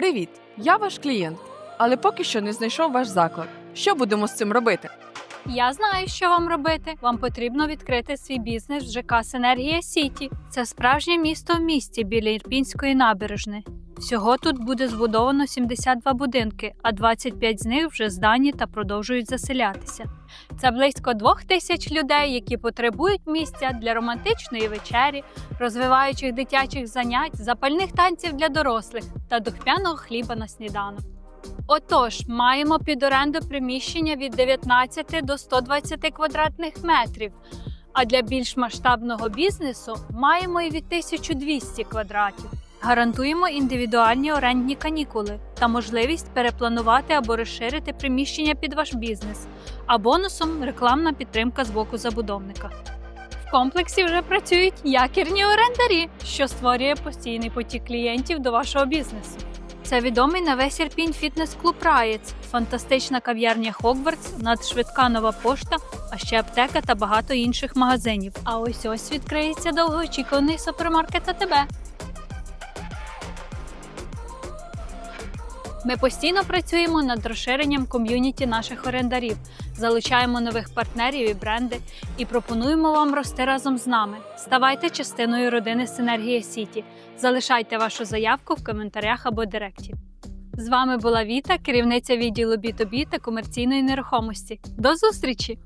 Привіт! Я ваш клієнт, але поки що не знайшов ваш заклад. Що будемо з цим робити? Я знаю, що вам робити. Вам потрібно відкрити свій бізнес в ЖК Синергія Сіті. Це справжнє місто в місті біля Ірпінської набережни. Всього тут буде збудовано 72 будинки, а 25 з них вже здані та продовжують заселятися. Це близько двох тисяч людей, які потребують місця для романтичної вечері, розвиваючих дитячих занять, запальних танців для дорослих та духмяного хліба на сніданок. Отож, маємо під оренду приміщення від 19 до 120 квадратних метрів. А для більш масштабного бізнесу маємо і від 1200 квадратів. Гарантуємо індивідуальні орендні канікули та можливість перепланувати або розширити приміщення під ваш бізнес, а бонусом рекламна підтримка з боку забудовника. В комплексі вже працюють якірні орендарі, що створює постійний потік клієнтів до вашого бізнесу. Це відомий на весь Ірпінь фітнес-клуб Раєць, фантастична кав'ярня Хогвартс, надшвидка нова пошта, а ще аптека та багато інших магазинів. А ось ось відкриється довгоочікуваний супермаркет АТБ. Ми постійно працюємо над розширенням ком'юніті наших орендарів, залучаємо нових партнерів і бренди і пропонуємо вам рости разом з нами. Ставайте частиною родини Синергія Сіті. Залишайте вашу заявку в коментарях або директі. З вами була Віта, керівниця відділу B2B та комерційної нерухомості. До зустрічі!